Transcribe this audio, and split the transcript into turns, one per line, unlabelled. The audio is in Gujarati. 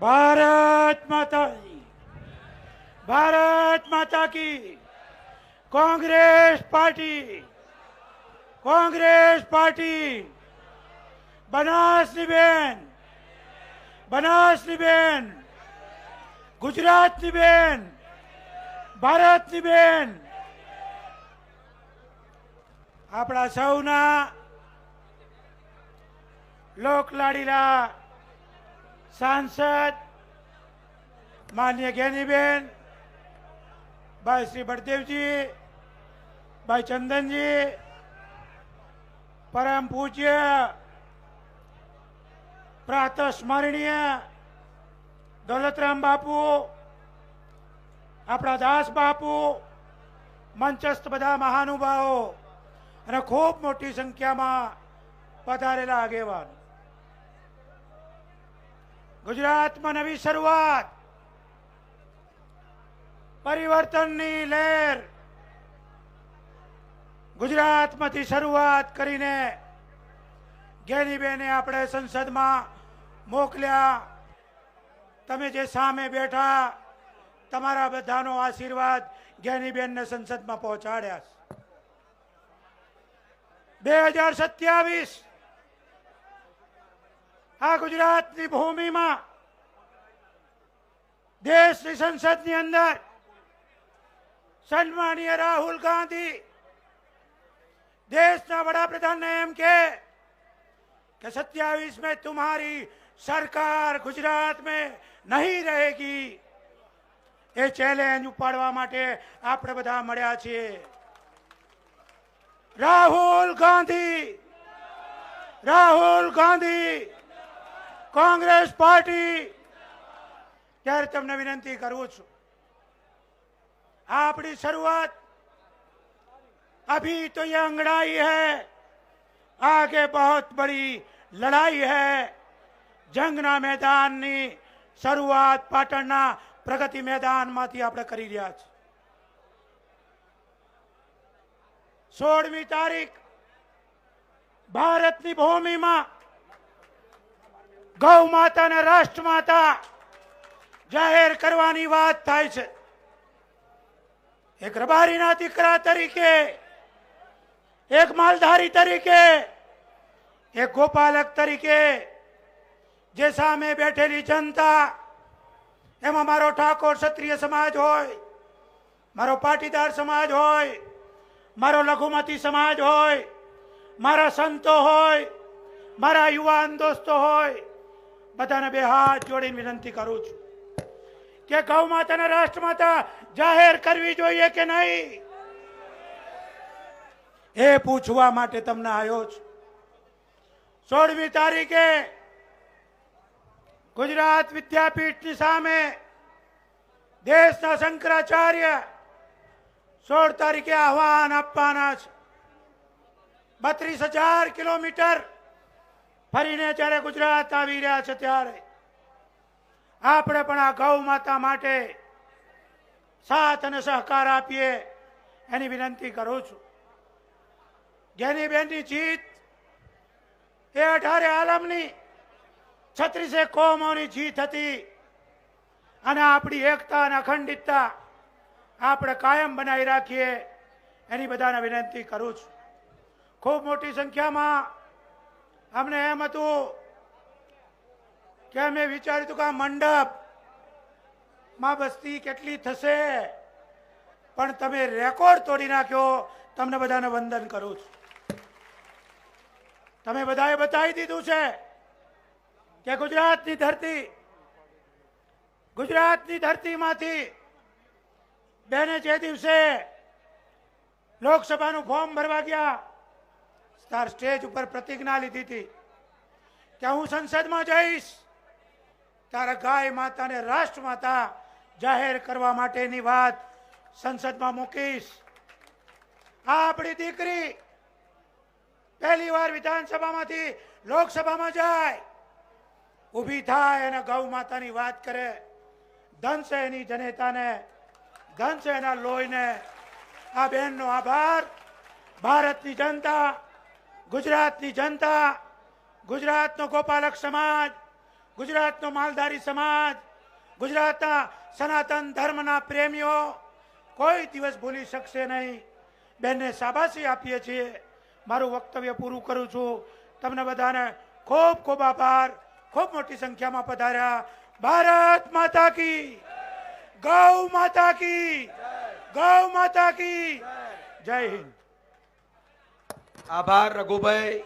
ભારત માતા ભારત માતા કી. કોંગ્રેસ પાર્ટી. કોંગ્રેસ પાર્ટી. બનાસની બેન. બનાસની બેન. ગુજરાતની બેન. ભારતની બેન. આપણા સૌના લોકલાડીલા સાંસદ માન્ય જ્ઞાનીબેન, ભાઈ શ્રી બળદેવજી, ભાઈ ચંદનજી, પરમ પૂજ્ય, પ્રાતઃ સ્મરણીય દોલતરામ બાપુ, આપણા દાસ બાપુ, મંચસ્થ બધા મહાનુભાવો અને ખૂબ મોટી સંખ્યામાં પધારેલા આગેવાન. ગુજરાતમાં નવી શરૂઆત. પરિવર્તનની લહેર. ગુજરાતમાંથી શરૂઆત કરીને જ્ઞાનીબેને આપણે સંસદમાં મોકલ્યા. તમે જે સામે બેઠા, તમારા બધાનો આશીર્વાદ ગેનીબેનને સંસદમાં પહોંચાડ્યા બે હજાર સત્યાવીસ આ ગુજરાતની ભૂમિમાં દેશની સંસદની અંદર સન્માનીય રાહુલ ગાંધી દેશના વડાપ્રધાનને એમ કે कि सत्यावीस में तुम्हारी सरकार गुजरात में नहीं रहेगी એ ચેલેન્જ ઉપાડવા માટે આપણે બધા મળ્યા છીએ રાહુલ ગાંધી રાહુલ ગાંધી કોંગ્રેસ પાર્ટી. ત્યારે તમને વિનંતી કરું છું. આપણી શરૂઆત. અભી તો યહ અંગડાઈ હૈ. આગે બહોત બડી લડાઈ હૈ. જંગના મેદાનની શરૂઆત પાટણના પ્રગતિ મેદાનમાંથી આપણે કરી રહ્યા છીએ. સોળમી તારીખ, ભારતની ભૂમિમાં ગૌ માતા અને રાષ્ટ્ર માતા જાહેર કરવાની વાત થાય છે. એક રબારીના દીકરા તરીકે, એક માલધારી તરીકે, એક ગોપાલક તરીકે જે સામે બેઠેલી જનતા, એમાં મારો ઠાકોર ક્ષત્રિય સમાજ હોય, મારો પાટીદાર સમાજ હોય, મારો લઘુમતી સમાજ હોય, મારા સંતો હોય, મારા યુવાન દોસ્તો હોય બધાને બે હાથ જોડીને વિનંતી કરું છું કે ગૌ માતા રાષ્ટ્ર માતા જાહેર કરવી જોઈએ કે નહીં? એ પૂછવા માટે તમને આવ્યો છું. સોળમી તારીખે ગુજરાત વિદ્યાપીઠની સામે દેશના શંકરાચાર્ય સોળ તારીખે આહવાન આપવાના છે. બત્રીસ હજાર કિલોમીટર ફરીને જ્યારે ગુજરાત આવી રહ્યા છે ત્યારે આપણે પણ આ ગૌ માતા માટે સાથ અને સહકાર આપીએ એની વિનંતી કરું છું. જેની બેનની જીત એ અઢારે આલમની છત્રીસે કોમોની જીત હતી અને આપણી એકતા અને અખંડિતતા આપણે કાયમ બનાવી રાખીએ એની બધાને વિનંતી કરું છું. ખૂબ મોટી સંખ્યામાં અમને એમ હતું કે અમે વિચાર્યું હતું કે આ મંડપમાં બસ્તી કેટલી થશે, પણ તમે રેકોર્ડ તોડી નાખ્યો, તમને બધાને વંદન કરું છું. તમે બધાએ બતાવી દીધું છે કે ગુજરાતની ધરતી, ગુજરાતની ધરતીમાંથી બેને જે દિવસે લોકસભાનું ફોર્મ ભરવા ગયા તાર સ્ટેજ ઉપર પ્રતિજ્ઞા લીધી હતી કે હું સંસદમાં જઈશ. ત્યારે ગાય માતાને રાષ્ટ્ર માતા જાહેર કરવા માટેની વાત સંસદમાં મૂકીશ. આ આપણી દીકરી પહેલી વાર વિધાનસભામાંથી લોકસભામાં જાય. ઊભી થાય અને ગૌ માતાની વાત કરે. ધન છે એની જનેતાને ધન છે એના લોહીને આ બહેનનો આભાર. ભારતની જનતા ગુજરાતની જનતા, ગુજરાતનો ગોપાલક સમાજ, ગુજરાતનો માલધારી સમાજ, ગુજરાતના સનાતન ધર્મના પ્રેમીઓ, કોઈ દિવસ ભૂલી શકશે નહીં. બેનને શાબાશી આપીએ છીએ. મારું વક્તવ્ય પૂરું કરું છું. તમને બધાને ખૂબ ખૂબ આભાર. ખૂબ મોટી સંખ્યામાં પધાર્યા. ભારત માતા કી ગૌ માતા કી ગૌ માતા કી જય હિન્દ.
આભાર રઘુભાઈ.